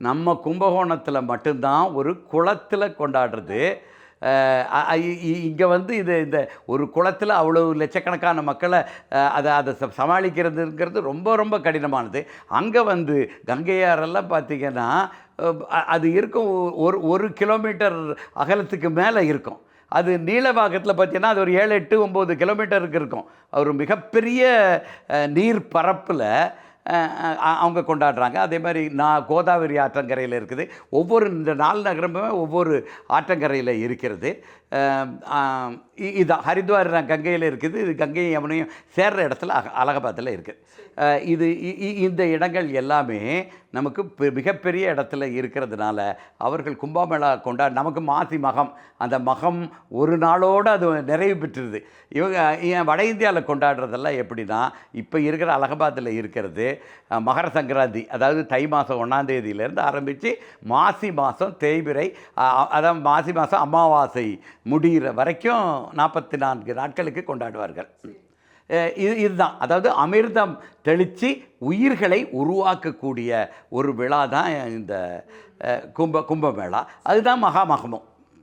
நம்ம கும்பகோணத்தில் மட்டும்தான் ஒரு குளத்தில் கொண்டாடுறது. இங்கே வந்து இது இந்த ஒரு குளத்தில் அவ்வளோ லட்சக்கணக்கான மக்களை அதை அதை ச- சமாளிக்கிறதுங்கிறது ரொம்ப ரொம்ப கடினமானது. அங்கே வந்து கங்கையாரெல்லாம் பார்த்திங்கன்னா அது இருக்கும் ஒரு ஒரு கிலோமீட்டர் அகலத்துக்கு மேலே இருக்கும். அது நீலவாகத்தில் பார்த்தீங்கன்னா அது ஒரு ஏழு எட்டு ஒம்பது கிலோமீட்டருக்கு இருக்கும். ஒரு மிகப்பெரிய நீர் பரப்பில் அவங்க கொண்டாடுறாங்க. அதே மாதிரி நான் கோதாவரி ஆற்றங்கரையில் இருக்குது. ஒவ்வொரு இந்த நாலு நகரமுமே ஒவ்வொரு ஆற்றங்கரையில் இருக்கிறது. இது ஹரித்வார் கங்கையில் இருக்குது. இது கங்கையும் யமுனையும் சேர்ற இடத்துல அலகாபாத்தில் இருக்குது இது இந்த இடங்கள் எல்லாமே நமக்கு பெ- மிகப்பெரிய இடத்துல இருக்கிறதுனால அவர்கள் கும்பமேளா கொண்டா நமக்கு மாசி மகம் அந்த மகம் ஒரு நாளோடு அது நிறைவு பெற்றுருது இவங்க ஏன் வட இந்தியாவில் கொண்டாடுறதெல்லாம் எப்படின்னா இப்போ இருக்கிற அலகாபாத்தில் இருக்கிறது மகர சங்கராந்தி அதாவது தை மாதம் ஒன்றாந்தேதியிலேருந்து ஆரம்பித்து மாசி மாதம் தேய்பிரை அதாவது மாசி மாதம் அமாவாசை முடிகிற வரைக்கும் நாற்பத்தி நான்கு நாட்களுக்கு கொண்டாடுவார்கள். இது இதுதான். அதாவது அமிர்தம் தெளித்து உயிர்களை உருவாக்கக்கூடிய ஒரு விழா தான் இந்த கும்ப கும்பமேளா அதுதான் மகாமகமும்.